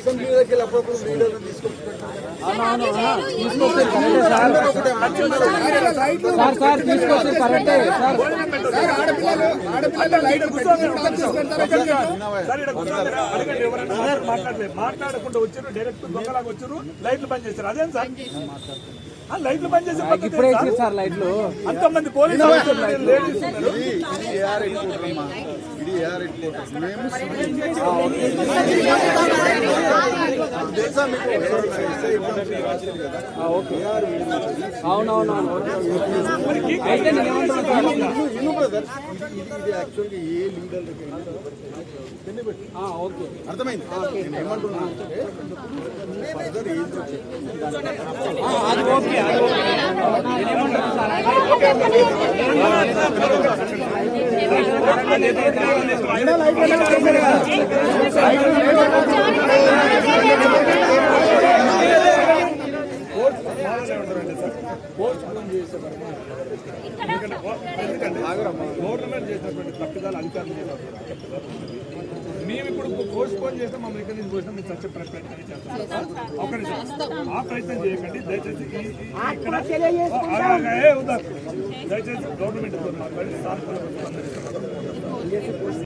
అసెంబ్లీలోకి వెళ్ళి అప్పుడప్పుడు సార్ మాట్లాడకుండా వచ్చారు డైరెక్ట్ దొంగలాగా వచ్చారు లైట్లు బంద్ చేశారు అదేం సార్ లైట్లు బంద్ చేసే పద్ధతి ఇప్పుడే ఏంటి సార్? ఇచ్చారు సార్? లైట్లు. అంతమంది అవునవునవును. అయితే ఇది యాక్చువల్గా ఏ ఓకే అర్థమైంది నేను ఏమంటున్నా అంటే ఫర్దర్ ఏం గవర్నమెంట్ చేసినటువంటి తప్పిదాలు అధికారులు చేసినటువంటి మేము ఇప్పుడు పోస్ట్ పోన్ చేస్తే మమ్మల్ని ఇక్కడ నుంచి పోసినా మీరు చచ్చే ప్రయత్నం చేస్తాం ఒక నిమిషం. ఆ ప్రయత్నం చేయకండి. దయచేసి దయచేసి గవర్నమెంట్ మాట్లాడి